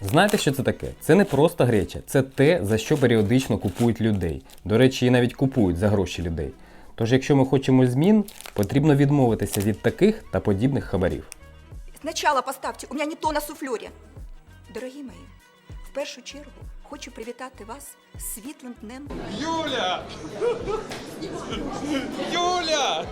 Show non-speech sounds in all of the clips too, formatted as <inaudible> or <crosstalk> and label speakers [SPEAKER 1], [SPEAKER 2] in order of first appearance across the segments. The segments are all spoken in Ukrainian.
[SPEAKER 1] Знаєте, що це таке? Це не просто греча, це те, за що періодично купують людей. До речі, і навіть купують за гроші людей. Тож, якщо ми хочемо змін, потрібно відмовитися від таких та подібних хабарів.
[SPEAKER 2] Сначала поставте, у мене не то на суфльорі. Дорогі мої, в першу чергу хочу привітати вас з світлим днем.
[SPEAKER 3] Юля! Юля!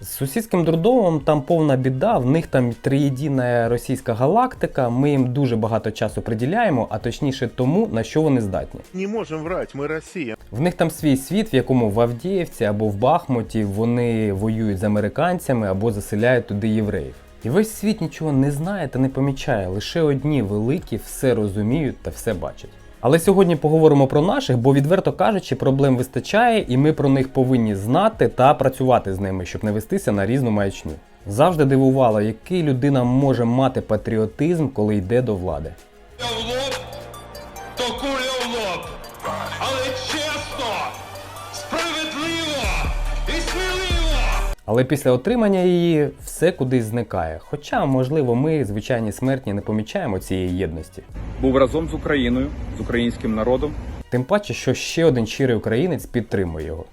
[SPEAKER 1] З сусідським дурдомом там повна біда, в них там триєдина російська галактика. Ми їм дуже багато часу приділяємо, а точніше тому, на що вони здатні.
[SPEAKER 4] Не можем врать, мы Россия.
[SPEAKER 1] В них там свій світ, в якому в Авдіївці або в Бахмуті вони воюють з американцями або заселяють туди євреїв. І весь світ нічого не знає та не помічає, лише одні великі все розуміють та все бачать. Але сьогодні поговоримо про наших, бо відверто кажучи, проблем вистачає, і ми про них повинні знати та працювати з ними, щоб не вестися на різну маячню. Завжди дивувало, який людина може мати патріотизм, коли йде до влади.
[SPEAKER 3] в Але
[SPEAKER 1] після отримання її все кудись зникає. Хоча, можливо, ми, звичайні смертні, не помічаємо цієї єдності.
[SPEAKER 5] був разом з Україною, з українським народом.
[SPEAKER 1] Тим паче, що ще один щирий українець підтримує його.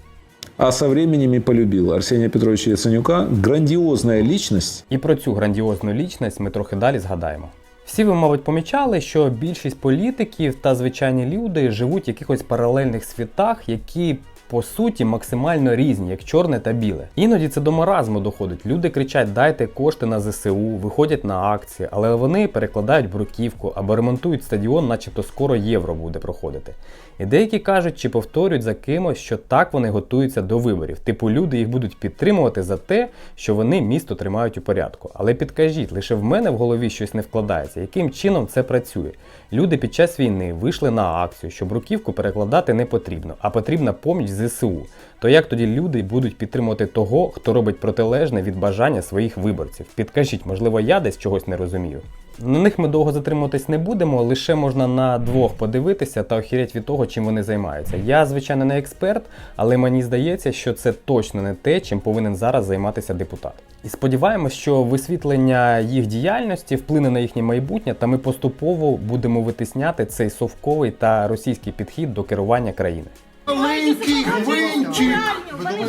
[SPEAKER 6] А со временем и полюбил Арсения Петровича Яценюка. Грандиозная личность.
[SPEAKER 1] І про цю грандіозну лічність ми трохи далі згадаємо. Всі ви, мабуть, помічали, що більшість політиків та звичайні люди живуть в якихось паралельних світах, які по суті максимально різні, як чорне та біле. Іноді це до маразму доходить. Люди кричать: дайте кошти на ЗСУ, виходять на акції, але вони перекладають бруківку або ремонтують стадіон, начебто скоро євро буде проходити. І деякі кажуть чи повторюють за кимось, що так вони готуються до виборів. Типу, люди їх будуть підтримувати за те, що вони місто тримають у порядку. Але підкажіть, лише в мене в голові щось не вкладається, яким чином це працює. Люди під час війни вийшли на акцію, що бруківку перекладати не потрібно, а потрібна поміч ЗСУ. То як тоді люди будуть підтримувати того, хто робить протилежне від бажання своїх виборців? Підкажіть, можливо, я десь чогось не розумію. На них ми довго затримуватись не будемо, лише можна на двох подивитися та охірять від того, чим вони займаються. Я, звичайно, не експерт, але мені здається, що це точно не те, чим повинен зараз займатися депутат. І сподіваємось, що висвітлення їх діяльності вплине на їхнє майбутнє, та ми поступово будемо витисняти цей совковий та російський підхід до керування країни.
[SPEAKER 7] Маленький гвинтик!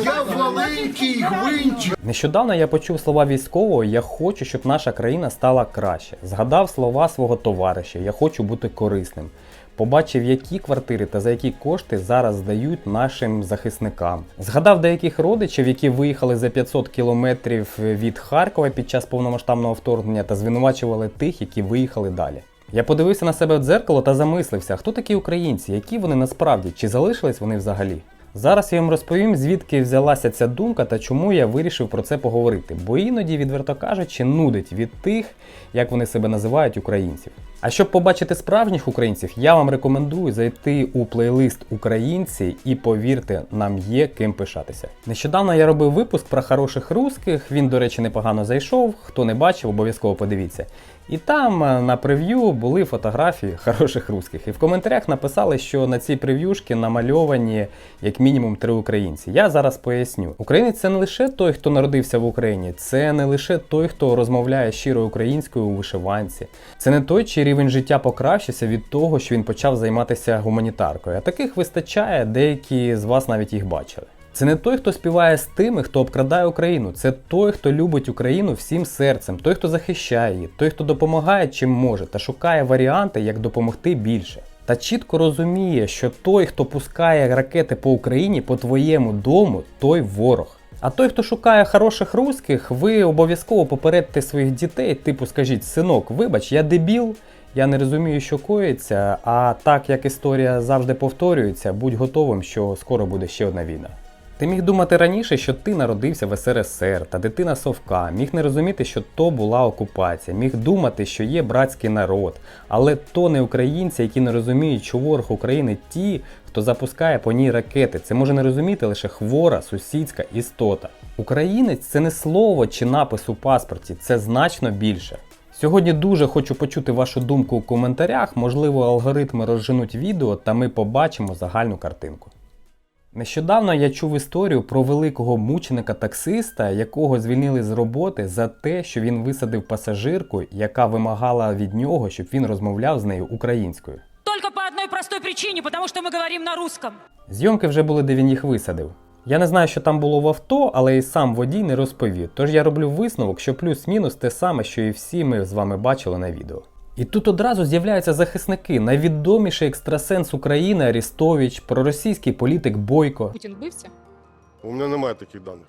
[SPEAKER 7] Я маленький гвинтик!
[SPEAKER 1] Нещодавно я почув слова військового Я хочу, щоб наша країна стала краще. Згадав слова свого товариша Я хочу бути корисним. Побачив, які квартири та за які кошти зараз здають нашим захисникам. Згадав деяких родичів, які виїхали за 500 кілометрів від Харкова під час повномасштабного вторгнення та звинувачували тих, які виїхали далі. Я подивився на себе в дзеркало та замислився, хто такі українці, які вони насправді, чи залишились вони взагалі. Зараз я вам розповім, звідки взялася ця думка та чому я вирішив про це поговорити, бо іноді, відверто кажучи, нудить від тих, як вони себе називають українців. А щоб побачити справжніх українців, я вам рекомендую зайти у плейлист Українці і повірте, нам є ким пишатися. Нещодавно я робив випуск про хороших русських. Він, до речі, непогано зайшов. Хто не бачив, обов'язково подивіться. І там е, на прев'ю були фотографії хороших русських. І в коментарях написали, що на цій прев'юшки намальовані як мінімум три українці. Я зараз поясню. Українець це не лише той, хто народився в Україні, це не лише той, хто розмовляє щиро українською у вишиванці. Це не той, чий рівень життя покращився від того, що він почав займатися гуманітаркою. А таких вистачає, деякі з вас навіть їх бачили. Це не той, хто співає з тими, хто обкрадає Україну. Це той, хто любить Україну всім серцем, той, хто захищає її, той, хто допомагає чим може та шукає варіанти, як допомогти більше. Та чітко розуміє, що той, хто пускає ракети по Україні по твоєму дому, той ворог. А той, хто шукає хороших русських, ви обов'язково попередьте своїх дітей, типу скажіть, синок, вибач, я дебіл, я не розумію, що коїться, а так як історія завжди повторюється, будь готовим, що скоро буде ще одна війна. Ти міг думати раніше, що ти народився в СРСР та дитина совка, міг не розуміти, що то була окупація, міг думати, що є братський народ, але то не українці, які не розуміють, що ворог України ті, хто запускає по ній ракети. Це може не розуміти лише хвора сусідська істота. Українець це не слово чи напис у паспорті, це значно більше. Сьогодні дуже хочу почути вашу думку у коментарях. Можливо, алгоритми розженуть відео, та ми побачимо загальну картинку. Нещодавно я чув історію про великого мученика таксиста, якого звільнили з роботи за те, що він висадив пасажирку, яка вимагала від нього, щоб він розмовляв з нею українською.
[SPEAKER 8] Только по одной простой причине, потому что мы говорим на русском.
[SPEAKER 1] Зйомки вже були, де він їх висадив. Я не знаю, що там було в авто, але і сам водій не розповів. Тож я роблю висновок, що плюс-мінус те саме, що і всі ми з вами бачили на відео. І тут одразу з'являються захисники, найвідоміший екстрасенс України Арістович, проросійський політик Бойко
[SPEAKER 8] Путин бився?
[SPEAKER 7] У мене немає таких даних.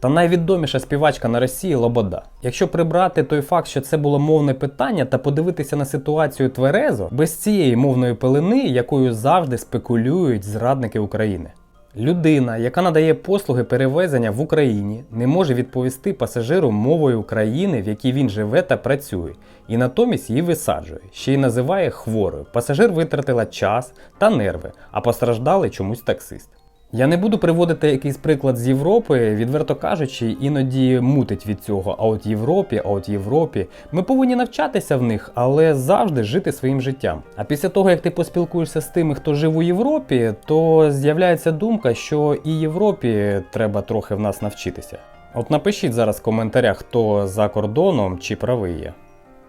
[SPEAKER 1] та найвідоміша співачка на Росії Лобода. Якщо прибрати той факт, що це було мовне питання, та подивитися на ситуацію тверезо, без цієї мовної пилини, якою завжди спекулюють зрадники України. Людина, яка надає послуги перевезення в Україні, не може відповісти пасажиру мовою країни, в якій він живе та працює, і натомість її висаджує, ще й називає хворою. Пасажир витратила час та нерви, а постраждали чомусь таксист. Я не буду приводити якийсь приклад з Європи, відверто кажучи, іноді мутить від цього. А от Європі, а от Європі. Ми повинні навчатися в них, але завжди жити своїм життям. А після того, як ти поспілкуєшся з тими, хто жив у Європі, то з'являється думка, що і Європі треба трохи в нас навчитися. От напишіть зараз в коментарях, хто за кордоном чи правий є.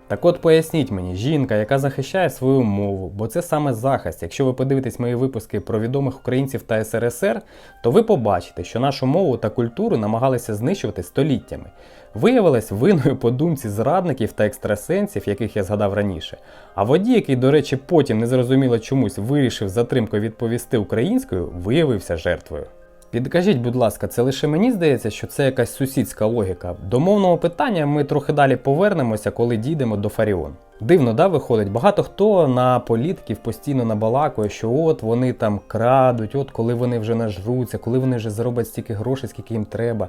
[SPEAKER 1] Так от поясніть мені, жінка, яка захищає свою мову, бо це саме захист. Якщо ви подивитесь мої випуски про відомих українців та СРСР, то ви побачите, що нашу мову та культуру намагалися знищувати століттями. Виявилась винною по думці зрадників та екстрасенсів, яких я згадав раніше. А водій, який, до речі, потім незрозуміло чомусь вирішив затримкою відповісти українською, виявився жертвою. Підкажіть, будь ласка, це лише мені здається, що це якась сусідська логіка. До мовного питання ми трохи далі повернемося, коли дійдемо до Фаріон. Дивно, да, виходить, багато хто на політиків постійно набалакує, що от вони там крадуть, от коли вони вже нажруться, коли вони вже зароблять стільки грошей, скільки їм треба.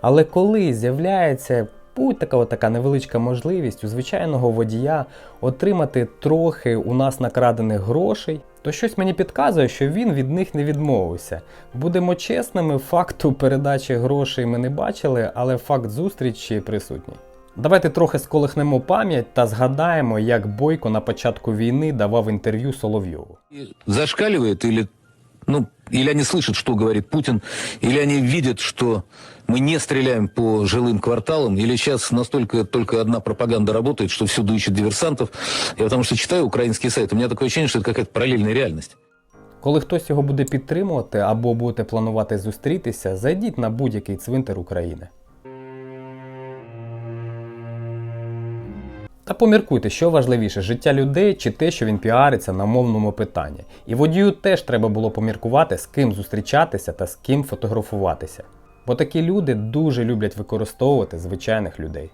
[SPEAKER 1] Але коли з'являється будь така от така невеличка можливість у звичайного водія отримати трохи у нас накрадених грошей, то щось мені підказує, що він від них не відмовився. Будемо чесними, факту передачі грошей ми не бачили, але факт зустрічі присутній. Давайте трохи сколихнемо пам'ять та згадаємо, як Бойко на початку війни давав інтерв'ю Соловйову.
[SPEAKER 9] зашкаливает или, ну, или они слышат, что говорит Путин, или они видят, что мы не стреляем по жилым кварталам, или сейчас настолько только одна пропаганда работает, что всюду ищут диверсантов. Я потому что читаю украинские сайты, у меня такое ощущение, что это какая-то параллельная реальность.
[SPEAKER 1] Коли хтось його буде підтримувати або будете планувати зустрітися, зайдіть на будь-який цвинтар України. Та поміркуйте, що важливіше життя людей чи те, що він піариться на мовному питанні. І водію теж треба було поміркувати, з ким зустрічатися та з ким фотографуватися. Бо такі люди дуже люблять використовувати звичайних людей.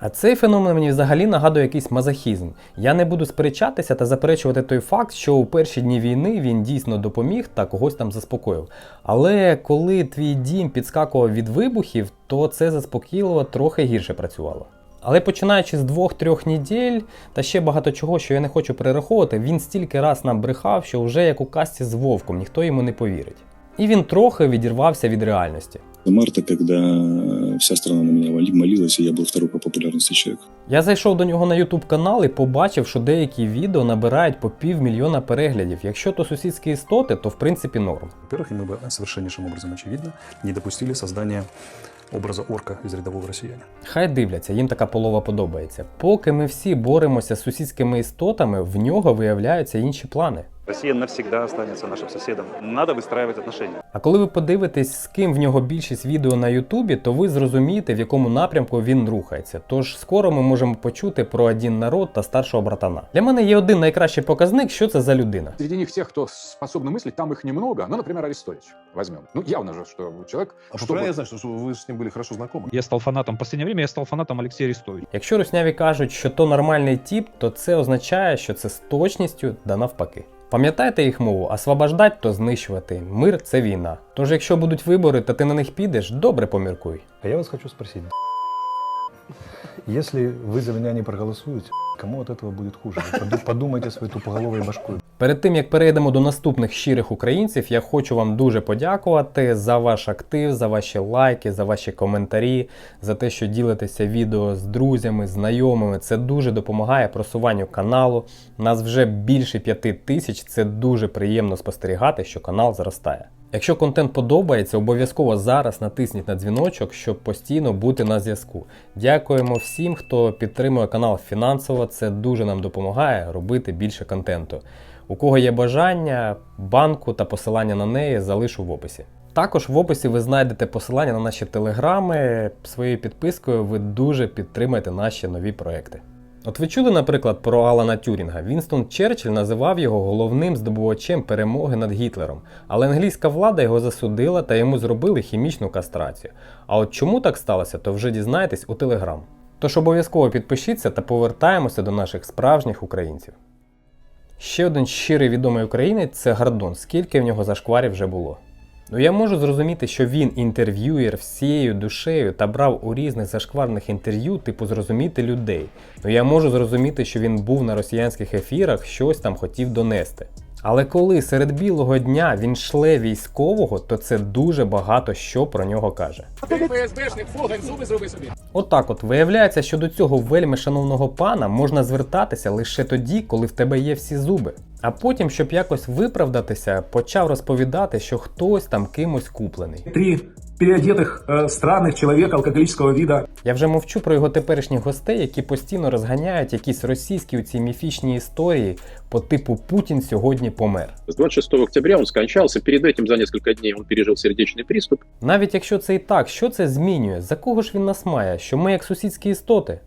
[SPEAKER 1] А цей феномен мені взагалі нагадує якийсь мазохізм. Я не буду сперечатися та заперечувати той факт, що у перші дні війни він дійсно допоміг та когось там заспокоїв. Але коли твій дім підскакував від вибухів, то це заспокійливо трохи гірше працювало. Але починаючи з двох-трьох неділь та ще багато чого, що я не хочу перераховувати, він стільки раз нам брехав, що вже як у касті з вовком, ніхто йому не повірить. І він трохи відірвався від реальності
[SPEAKER 10] марта, когда вся страна на меня моли- молилась, и я был второй по популярности человек.
[SPEAKER 1] Я зайшов до нього на YouTube канал і побачив, що деякі відео набирають по півмільйона переглядів. Якщо то сусідські істоти, то в принципі норм.
[SPEAKER 11] Во-первых, и мы бы совершеннейшим образом, очевидно, не допустили создания образа орка из рядового россиянина.
[SPEAKER 1] Хай дивляться, їм така полова подобається. Поки ми всі боремося з сусідськими істотами, в нього виявляються інші плани.
[SPEAKER 5] Россия навсегда останется нашим соседом. Надо выстраивать отношения.
[SPEAKER 1] А коли ви подивитесь, з ким в нього більшість відео на Ютубі, то ви зрозумієте, в якому напрямку він рухається. Тож скоро ми можемо почути про один народ та старшого братана. Для мене є один найкращий показник, що це за людина.
[SPEAKER 11] Среди них тех, кто способен мыслить, там их немного. Ну, например, Арестович возьмем. Ну, явно же, что человек...
[SPEAKER 4] А
[SPEAKER 11] чтобы-
[SPEAKER 4] правильно я знаю, что вы с ним были хорошо знакомы?
[SPEAKER 5] Я стал фанатом, в последнее время я стал фанатом Алексея Арестовича.
[SPEAKER 1] Якщо русняві кажуть, що то нормальний тіп, то це означає, що це з точністю да навпаки. Пам'ятаєте їх мову, освобождать то знищувати. Мир це війна. Тож, якщо будуть вибори, та ти на них підеш, добре поміркуй.
[SPEAKER 12] А я вас хочу спросити. Якщо ви за мене не проголосуете, кому от этого будет хуже? Подумайте своей тупоголовой башкой.
[SPEAKER 1] Перед тим як перейдемо до наступних щирих українців, я хочу вам дуже подякувати за ваш актив, за ваші лайки, за ваші коментарі, за те, що ділитеся відео з друзями, знайомими. Це дуже допомагає просуванню каналу. Нас вже більше п'яти тисяч. Це дуже приємно спостерігати, що канал зростає. Якщо контент подобається, обов'язково зараз натисніть на дзвіночок, щоб постійно бути на зв'язку. Дякуємо всім, хто підтримує канал фінансово. Це дуже нам допомагає робити більше контенту. У кого є бажання, банку та посилання на неї залишу в описі. Також в описі ви знайдете посилання на наші телеграми. Своєю підпискою ви дуже підтримаєте наші нові проекти. От ви чули, наприклад, про Алана Тюрінга. Вінстон Черчилль називав його головним здобувачем перемоги над Гітлером, але англійська влада його засудила та йому зробили хімічну кастрацію. А от чому так сталося, то вже дізнаєтесь у Телеграм. Тож обов'язково підпишіться та повертаємося до наших справжніх українців. Ще один щирий відомий українець це Гордон. Скільки в нього зашкварів вже було? Ну я можу зрозуміти, що він інтерв'юєр всією душею та брав у різних зашкварних інтерв'ю, типу зрозуміти людей. Ну я можу зрозуміти, що він був на росіянських ефірах, щось там хотів донести. Але коли серед білого дня він шле військового, то це дуже багато що про нього каже. Отак от виявляється, що до цього вельми шановного пана можна звертатися лише тоді, коли в тебе є всі зуби. А потім, щоб якось виправдатися, почав розповідати, що хтось там кимось куплений.
[SPEAKER 13] Три переодетых э, странных человека алкоголического вида.
[SPEAKER 1] Я вже мовчу про його теперішніх гостей, які постійно розганяють якісь російські ці міфічні історії по типу Путін сьогодні помер.
[SPEAKER 5] С 26 октября он скончался. Перед этим за несколько дней он пережил сердечный приступ.
[SPEAKER 1] Навіть якщо це і так, що це змінює? За кого ж він нас має? Що ми як сусідські істоти?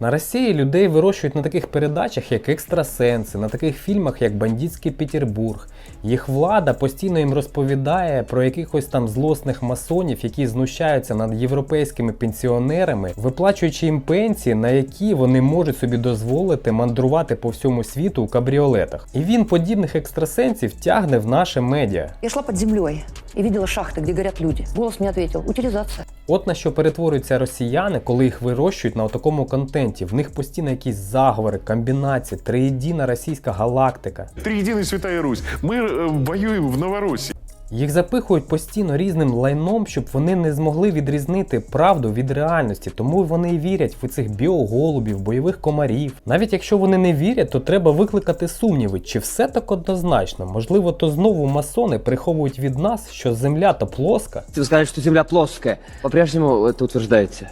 [SPEAKER 1] На Росії людей вирощують на таких передачах, як екстрасенси, на таких фільмах, як Бандитський Петербург. їх влада постійно їм розповідає про якихось там злосних масонів, які знущаються над європейськими пенсіонерами, виплачуючи їм пенсії, на які вони можуть собі дозволити мандрувати по всьому світу у кабріолетах. І він подібних екстрасенсів тягне в наше медіа.
[SPEAKER 14] Я шла під землей и видела шахты, где горят люди. Голос мне ответил – утилизация.
[SPEAKER 1] От на що перетворюються росіяни, коли їх вирощують на такому контенті. В них постійно якісь заговори, комбінації, триєдина російська галактика.
[SPEAKER 7] Триединая Святая Русь. Мы э, воюем в Новороссии.
[SPEAKER 1] Їх запихують постійно різним лайном, щоб вони не змогли відрізнити правду від реальності, тому вони і вірять в цих біоголубів, бойових комарів. Навіть якщо вони не вірять, то треба викликати сумніви, чи все так однозначно. Можливо, то знову масони приховують від нас, що земля то плоска.
[SPEAKER 15] Вы сказали, что Земля плоская. По-прежнему это утверждаете?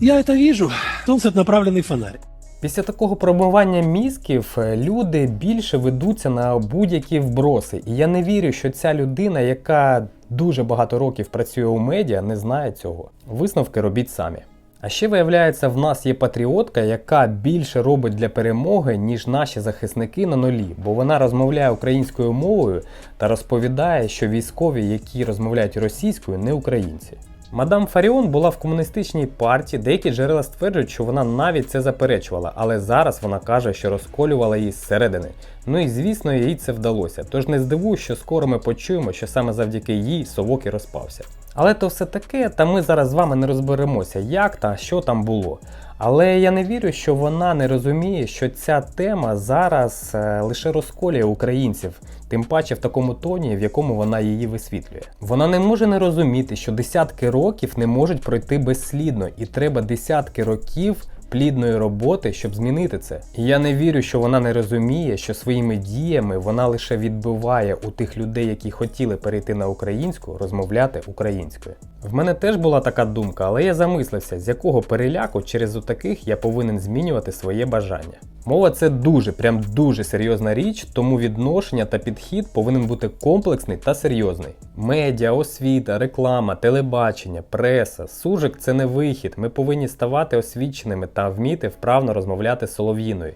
[SPEAKER 13] Я это вижу. Солнце направленный фонарь.
[SPEAKER 1] Після такого промивання мізків е, люди більше ведуться на будь-які вброси. І я не вірю, що ця людина, яка дуже багато років працює у медіа, не знає цього. Висновки робіть самі. А ще виявляється, в нас є патріотка, яка більше робить для перемоги, ніж наші захисники на нулі, бо вона розмовляє українською мовою та розповідає, що військові, які розмовляють російською, не українці. Мадам Фаріон була в комуністичній партії, деякі джерела стверджують, що вона навіть це заперечувала, але зараз вона каже, що розколювала її зсередини. Ну і звісно, їй це вдалося. Тож не здивуюсь, що скоро ми почуємо, що саме завдяки їй совок і розпався. Але то все таке, та ми зараз з вами не розберемося, як та що там було. Але я не вірю, що вона не розуміє, що ця тема зараз е, лише розколює українців, тим паче в такому тоні, в якому вона її висвітлює. Вона не може не розуміти, що десятки років не можуть пройти безслідно, і треба десятки років плідної роботи, щоб змінити це. І я не вірю, що вона не розуміє, що своїми діями вона лише відбиває у тих людей, які хотіли перейти на українську, розмовляти українською. В мене теж була така думка, але я замислився, з якого переляку через отаких я повинен змінювати своє бажання. Мова це дуже, прям дуже серйозна річ, тому відношення та підхід повинен бути комплексний та серйозний. Медіа, освіта, реклама, телебачення, преса, сужик це не вихід. Ми повинні ставати освіченими та вміти вправно розмовляти з солов'їною.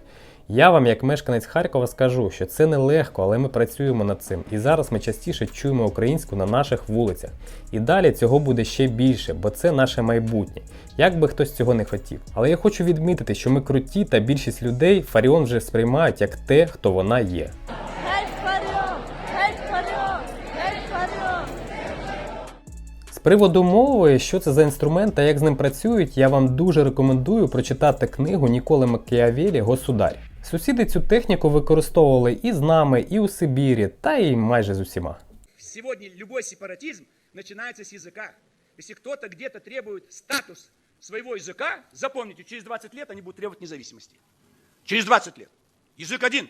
[SPEAKER 1] Я вам, як мешканець Харкова, скажу, що це нелегко, але ми працюємо над цим. І зараз ми частіше чуємо українську на наших вулицях. І далі цього буде ще більше, бо це наше майбутнє. Як би хтось цього не хотів. Але я хочу відмітити, що ми круті та більшість людей Фаріон вже сприймають як те, хто вона є. З приводу мови, що це за інструмент та як з ним працюють, я вам дуже рекомендую прочитати книгу Ніколи Макіавелі Государь. Сусіди цю техніку використовували і з нами, і у Сибірі, та й майже з усіма.
[SPEAKER 13] Сегодня любой сепаратизм начинается с языка. Если кто-то где-то требует статус своего языка, запомните, через 20 лет они будут требовать независимости. Через 20 лет. Язык один.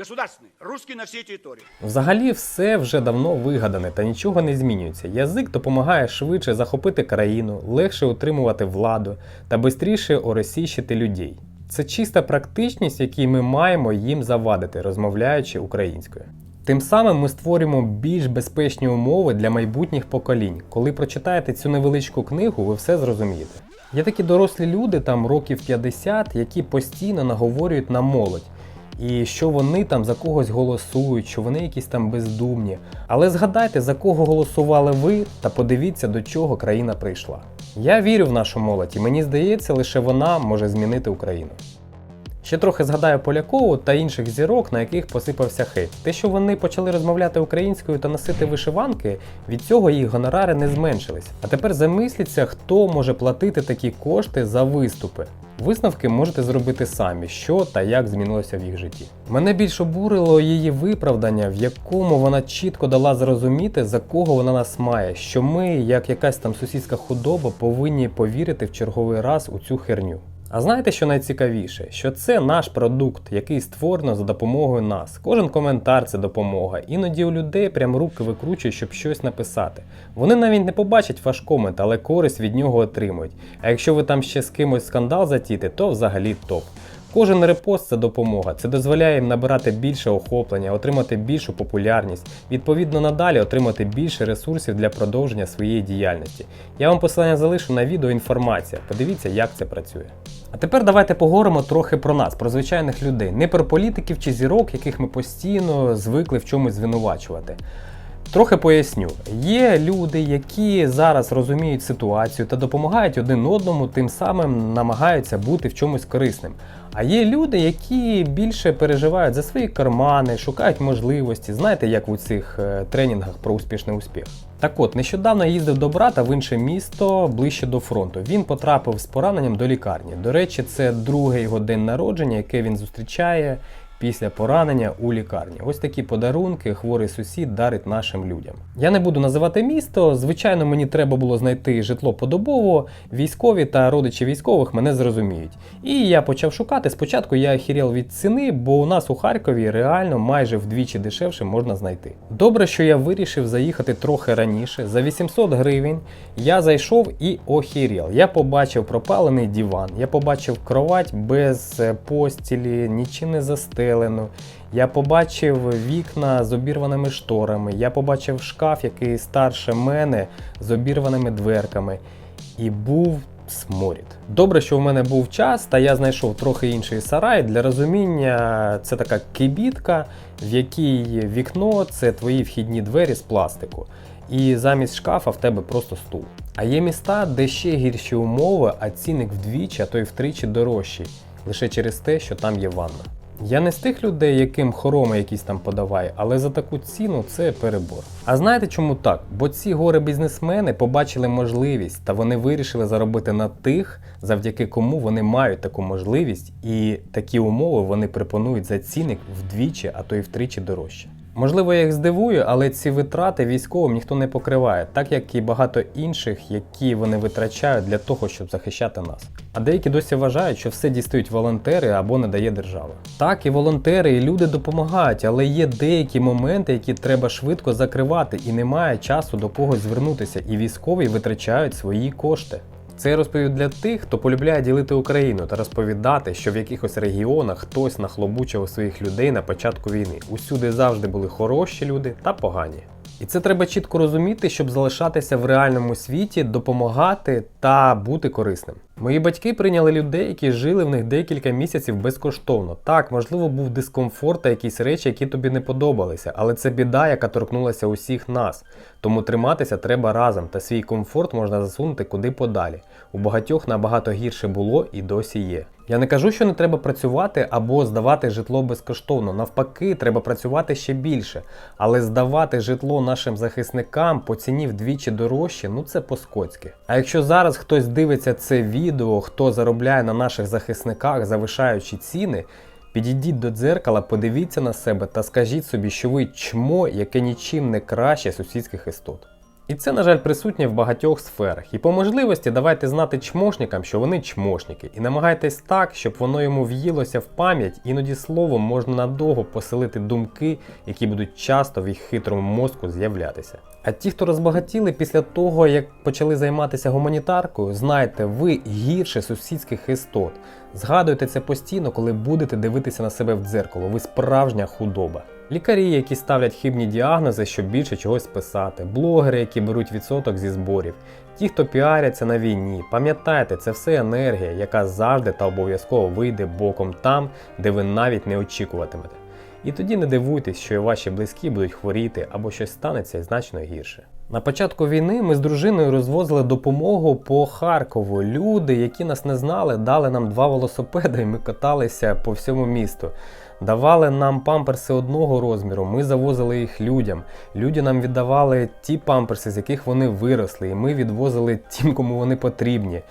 [SPEAKER 13] государственный, русский на всей территории.
[SPEAKER 1] Взагалі все вже давно вигадане та нічого не змінюється. Язик допомагає швидше захопити країну, легше утримувати владу та швидше оросіщити людей. Це чиста практичність, якій ми маємо їм завадити, розмовляючи українською. Тим самим ми створюємо більш безпечні умови для майбутніх поколінь. Коли прочитаєте цю невеличку книгу, ви все зрозумієте. Є такі дорослі люди, там років 50, які постійно наговорюють на молодь. І що вони там за когось голосують, що вони якісь там бездумні. Але згадайте, за кого голосували ви, та подивіться, до чого країна прийшла. Я вірю в нашу молодь, і мені здається, лише вона може змінити Україну. Ще трохи згадаю Полякову та інших зірок, на яких посипався хейт. Те, що вони почали розмовляти українською та носити вишиванки, від цього їх гонорари не зменшились. А тепер замисліться, хто може платити такі кошти за виступи. Висновки можете зробити самі, що та як змінилося в їх житті. Мене більш обурило її виправдання, в якому вона чітко дала зрозуміти, за кого вона нас має, що ми, як якась там сусідська худоба, повинні повірити в черговий раз у цю херню. А знаєте, що найцікавіше? Що це наш продукт, який створено за допомогою нас. Кожен коментар це допомога. Іноді у людей прям руки викручують, щоб щось написати. Вони навіть не побачать ваш комент, але користь від нього отримують. А якщо ви там ще з кимось скандал затіти, то взагалі топ. Кожен репост це допомога. Це дозволяє їм набирати більше охоплення, отримати більшу популярність, відповідно надалі отримати більше ресурсів для продовження своєї діяльності. Я вам посилання залишу на відео інформація. Подивіться, як це працює. А тепер давайте поговоримо трохи про нас, про звичайних людей, не про політиків чи зірок, яких ми постійно звикли в чомусь звинувачувати. Трохи поясню, є люди, які зараз розуміють ситуацію та допомагають один одному, тим самим намагаються бути в чомусь корисним. А є люди, які більше переживають за свої кармани, шукають можливості. Знаєте, як у цих е, тренінгах про успішний успіх. Так от, нещодавно їздив до брата в інше місто ближче до фронту. Він потрапив з пораненням до лікарні. До речі, це другий його день народження, яке він зустрічає після поранення у лікарні. Ось такі подарунки хворий сусід дарить нашим людям. Я не буду називати місто. Звичайно, мені треба було знайти житло подобово. Військові та родичі військових мене зрозуміють. І я почав шукати. Спочатку я охірел від ціни, бо у нас у Харкові реально майже вдвічі дешевше можна знайти. Добре, що я вирішив заїхати трохи раніше. За 800 гривень я зайшов і охірел. Я побачив пропалений диван, я побачив кровать без е, постілі, нічим не застелену. Я побачив вікна з обірваними шторами, я побачив шкаф, який старше мене з обірваними дверками. І був сморід. Добре, що в мене був час, та я знайшов трохи інший сарай. Для розуміння, це така кибітка, в якій вікно це твої вхідні двері з пластику. І замість шкафа в тебе просто стул. А є міста, де ще гірші умови, а цінник вдвічі, а то й втричі дорожчий, лише через те, що там є ванна. Я не з тих людей, яким хороми якісь там подавай, але за таку ціну це перебор. А знаєте чому так? Бо ці горе бізнесмени побачили можливість та вони вирішили заробити на тих, завдяки кому вони мають таку можливість, і такі умови вони пропонують за цінник вдвічі, а то й втричі дорожче. Можливо, я їх здивую, але ці витрати військовим ніхто не покриває, так як і багато інших, які вони витрачають для того, щоб захищати нас. А деякі досі вважають, що все дістають волонтери або не дає держава. Так, і волонтери, і люди допомагають, але є деякі моменти, які треба швидко закривати, і немає часу до когось звернутися, і військові витрачають свої кошти. Це розповів для тих, хто полюбляє ділити Україну та розповідати, що в якихось регіонах хтось нахлобучив своїх людей на початку війни. Усюди завжди були хороші люди та погані. І це треба чітко розуміти, щоб залишатися в реальному світі, допомагати та бути корисним. Мої батьки прийняли людей, які жили в них декілька місяців безкоштовно. Так, можливо, був дискомфорт та якісь речі, які тобі не подобалися, але це біда, яка торкнулася усіх нас. Тому триматися треба разом, та свій комфорт можна засунути куди подалі. У багатьох набагато гірше було і досі є. Я не кажу, що не треба працювати або здавати житло безкоштовно. Навпаки, треба працювати ще більше. Але здавати житло нашим захисникам по ціні вдвічі дорожче, ну це по-скотськи. А якщо зараз хтось дивиться це відео, хто заробляє на наших захисниках, завишаючи ціни, підійдіть до дзеркала, подивіться на себе та скажіть собі, що ви чмо, яке нічим не краще сусідських істот. І це, на жаль, присутнє в багатьох сферах. І по можливості давайте знати чмошникам, що вони чмошники, і намагайтесь так, щоб воно йому в'їлося в пам'ять, іноді словом можна надовго поселити думки, які будуть часто в їх хитрому мозку з'являтися. А ті, хто розбагатіли після того, як почали займатися гуманітаркою, знайте, ви гірше сусідських істот. Згадуйте це постійно, коли будете дивитися на себе в дзеркало. Ви справжня худоба. Лікарі, які ставлять хибні діагнози, щоб більше чогось списати, блогери, які беруть відсоток зі зборів, ті, хто піаряться на війні. Пам'ятайте, це все енергія, яка завжди та обов'язково вийде боком там, де ви навіть не очікуватимете. І тоді не дивуйтесь, що і ваші близькі будуть хворіти або щось станеться значно гірше. На початку війни ми з дружиною розвозили допомогу по Харкову. Люди, які нас не знали, дали нам два велосипеди, і ми каталися по всьому місту. Давали нам памперси одного розміру, ми завозили їх людям. Люди нам віддавали ті памперси, з яких вони виросли, і ми відвозили тим, кому вони потрібні.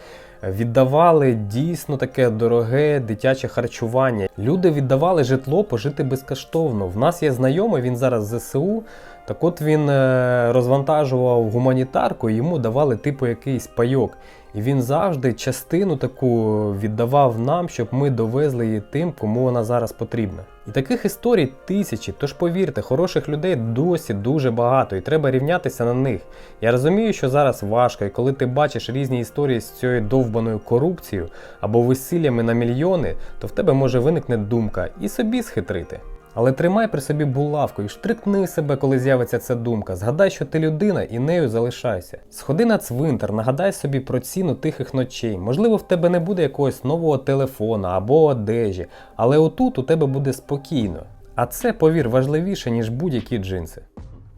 [SPEAKER 1] Віддавали дійсно таке дороге дитяче харчування. Люди віддавали житло пожити безкоштовно. В нас є знайомий, він зараз в ЗСУ. Так от він е, розвантажував гуманітарку, йому давали типу якийсь пайок. І він завжди частину таку віддавав нам, щоб ми довезли її тим, кому вона зараз потрібна. І таких історій тисячі, тож повірте, хороших людей досі дуже багато, і треба рівнятися на них. Я розумію, що зараз важко, і коли ти бачиш різні історії з цією довбаною корупцією або весіллями на мільйони, то в тебе може виникне думка і собі схитрити. Але тримай при собі булавку і штрикни себе, коли з'явиться ця думка. Згадай, що ти людина і нею залишайся. Сходи на цвинтар, нагадай собі про ціну тихих ночей. Можливо, в тебе не буде якогось нового телефона або одежі, але отут у тебе буде спокійно. А це, повір, важливіше, ніж будь-які джинси.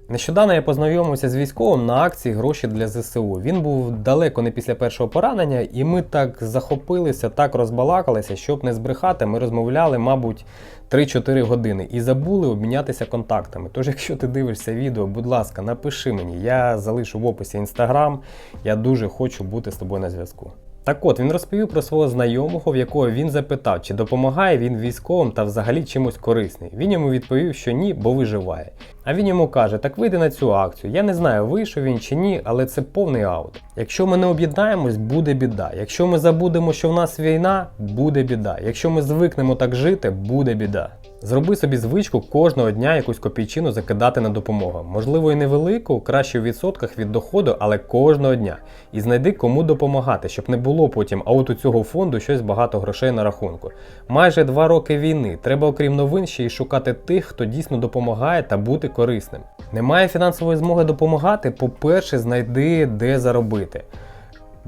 [SPEAKER 1] Нещодавно я познайомився з військовим на акції гроші для ЗСУ. Він був далеко не після першого поранення, і ми так захопилися, так розбалакалися, щоб не збрехати. Ми розмовляли, мабуть, 3-4 години і забули обмінятися контактами. Тож, якщо ти дивишся відео, будь ласка, напиши мені, я залишу в описі інстаграм. Я дуже хочу бути з тобою на зв'язку. Так от він розповів про свого знайомого, в якого він запитав, чи допомагає він військовим та взагалі чимось корисний. Він йому відповів, що ні, бо виживає. А він йому каже: так вийди на цю акцію. Я не знаю, вийшов він чи ні, але це повний аут. Якщо ми не об'єднаємось, буде біда. Якщо ми забудемо, що в нас війна, буде біда. Якщо ми звикнемо так жити, буде біда. Зроби собі звичку кожного дня якусь копійчину закидати на допомогу. Можливо, і невелику, краще у відсотках від доходу, але кожного дня. І знайди кому допомагати, щоб не було потім, а от у цього фонду щось багато грошей на рахунку. Майже два роки війни. Треба, окрім новин, ще й шукати тих, хто дійсно допомагає та бути корисним. Немає фінансової змоги допомагати. По-перше, знайди де заробити.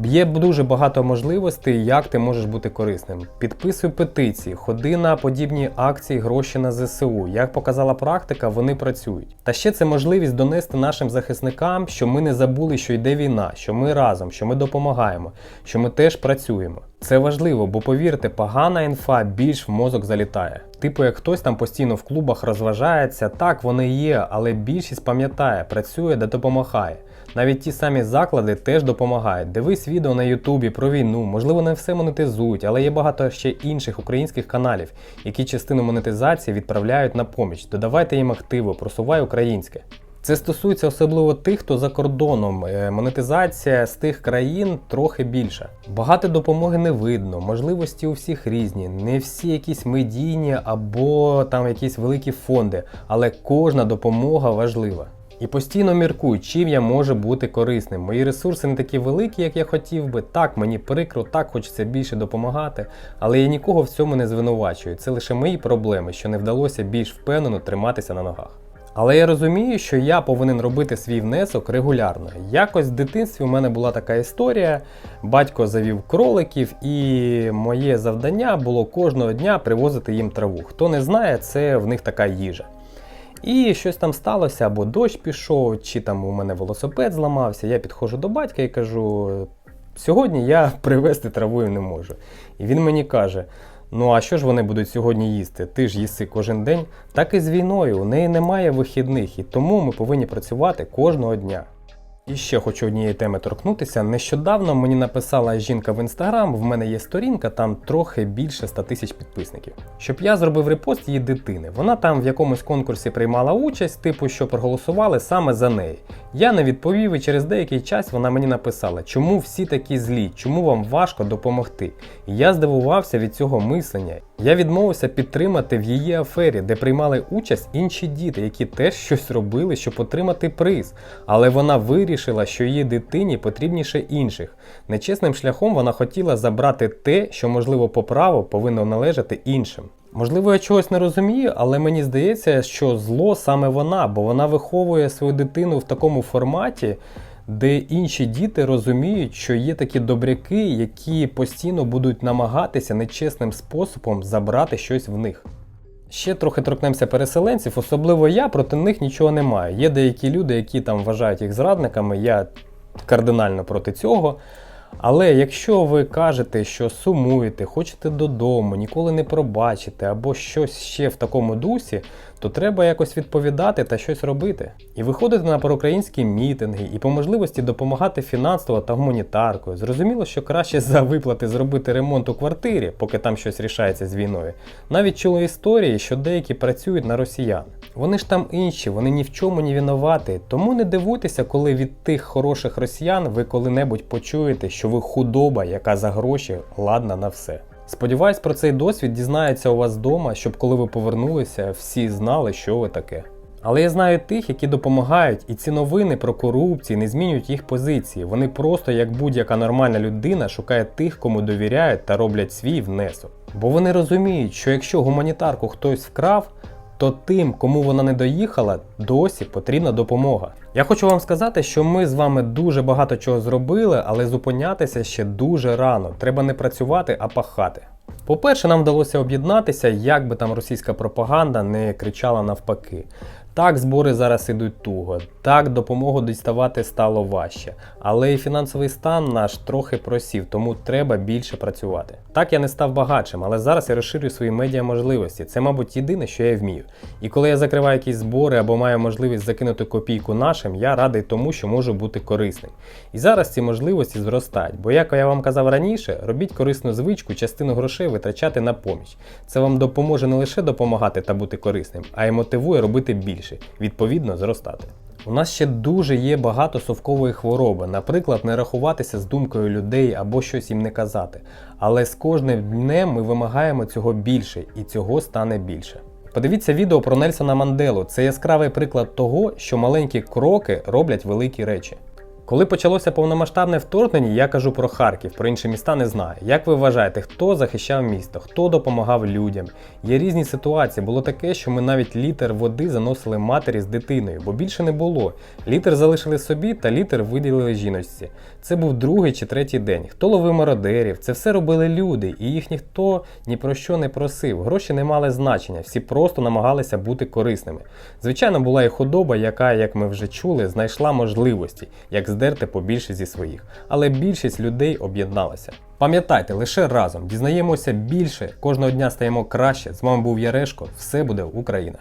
[SPEAKER 1] Є дуже багато можливостей, як ти можеш бути корисним. Підписуй петиції, ходи на подібні акції гроші на ЗСУ. Як показала практика, вони працюють. Та ще це можливість донести нашим захисникам, що ми не забули, що йде війна, що ми разом, що ми допомагаємо, що ми теж працюємо. Це важливо, бо повірте, погана інфа більш в мозок залітає. Типу, як хтось там постійно в клубах розважається, так вони є, але більшість пам'ятає, працює де допомагає. Навіть ті самі заклади теж допомагають. Дивись відео на Ютубі про війну, можливо, не все монетизують, але є багато ще інших українських каналів, які частину монетизації відправляють на поміч. Додавайте їм активу, просувай українське. Це стосується особливо тих, хто за кордоном. Е, Монетизація з тих країн трохи більша. Багато допомоги не видно, можливості у всіх різні, не всі якісь медійні або там якісь великі фонди, але кожна допомога важлива. І постійно міркую, чим я можу бути корисним. Мої ресурси не такі великі, як я хотів би. Так, мені прикро, так хочеться більше допомагати, але я нікого в цьому не звинувачую. Це лише мої проблеми, що не вдалося більш впевнено триматися на ногах. Але я розумію, що я повинен робити свій внесок регулярно. Якось в дитинстві у мене була така історія. Батько завів кроликів, і моє завдання було кожного дня привозити їм траву. Хто не знає, це в них така їжа. І щось там сталося, або дощ пішов, чи там у мене велосипед зламався. Я підходжу до батька і кажу: сьогодні я <laughs> привезти травою не можу. І він мені каже: Ну а що ж вони будуть сьогодні їсти? Ти ж їси кожен день. Так і з війною, у неї немає вихідних, і тому ми повинні працювати кожного дня. І ще хочу однієї теми торкнутися. Нещодавно мені написала жінка в інстаграм, в мене є сторінка, там трохи більше 100 тисяч підписників. Щоб я зробив репост її дитини. Вона там в якомусь конкурсі приймала участь, типу, що проголосували саме за неї. Я не відповів, і через деякий час вона мені написала, чому всі такі злі, чому вам важко допомогти. І я здивувався від цього мислення. Я відмовився підтримати в її афері, де приймали участь інші діти, які теж щось робили, щоб отримати приз. Але вона вирішила, що її дитині потрібніше інших. Нечесним шляхом вона хотіла забрати те, що, можливо, по праву повинно належати іншим. Можливо, я чогось не розумію, але мені здається, що зло саме вона, бо вона виховує свою дитину в такому форматі, де інші діти розуміють, що є такі добряки, які постійно будуть намагатися нечесним способом забрати щось в них. Ще трохи торкнемося переселенців, особливо я проти них нічого не маю. Є деякі люди, які там вважають їх зрадниками, я кардинально проти цього. Але якщо ви кажете, що сумуєте, хочете додому, ніколи не пробачите або щось ще в такому дусі, то треба якось відповідати та щось робити. І виходити на проукраїнські мітинги, і по можливості допомагати фінансово та гуманітаркою. Зрозуміло, що краще за виплати зробити ремонт у квартирі, поки там щось рішається з війною. Навіть чули історії, що деякі працюють на росіян. Вони ж там інші, вони ні в чому не винуваті. Тому не дивуйтеся, коли від тих хороших росіян ви коли-небудь почуєте, що ви худоба, яка за гроші ладна на все. Сподіваюсь, про цей досвід дізнається у вас вдома, щоб коли ви повернулися, всі знали, що ви таке. Але я знаю тих, які допомагають, і ці новини про корупцію не змінюють їх позиції. Вони просто, як будь-яка нормальна людина, шукають тих, кому довіряють та роблять свій внесок. Бо вони розуміють, що якщо гуманітарку хтось вкрав, то тим, кому вона не доїхала, досі потрібна допомога. Я хочу вам сказати, що ми з вами дуже багато чого зробили, але зупинятися ще дуже рано. Треба не працювати, а пахати. По-перше, нам вдалося об'єднатися, як би там російська пропаганда не кричала навпаки. Так, збори зараз ідуть туго, так, допомогу діставати стало важче, але і фінансовий стан наш трохи просів, тому треба більше працювати. Так я не став багатшим, але зараз я розширюю свої медіа можливості. Це, мабуть, єдине, що я вмію. І коли я закриваю якісь збори або маю можливість закинути копійку нашим, я радий тому, що можу бути корисним. І зараз ці можливості зростають, бо як я вам казав раніше, робіть корисну звичку, частину грошей витрачати на поміч. Це вам допоможе не лише допомагати та бути корисним, а й мотивує робити більше, відповідно зростати. У нас ще дуже є багато совкової хвороби, наприклад, не рахуватися з думкою людей або щось їм не казати. Але з кожним днем ми вимагаємо цього більше, і цього стане більше. Подивіться відео про Нельсона Манделу. Це яскравий приклад того, що маленькі кроки роблять великі речі. Коли почалося повномасштабне вторгнення, я кажу про Харків, про інші міста не знаю. Як ви вважаєте, хто захищав місто, хто допомагав людям? Є різні ситуації. Було таке, що ми навіть літр води заносили матері з дитиною, бо більше не було. Літр залишили собі та літр виділили жіночці. Це був другий чи третій день. Хто ловив мародерів? Це все робили люди, і їх ніхто ні про що не просив. Гроші не мали значення, всі просто намагалися бути корисними. Звичайно, була і худоба, яка, як ми вже чули, знайшла можливості, як здерти побільше зі своїх. Але більшість людей об'єдналася. Пам'ятайте, лише разом дізнаємося більше, кожного дня стаємо краще. З вами був Ярешко. Все буде Україна!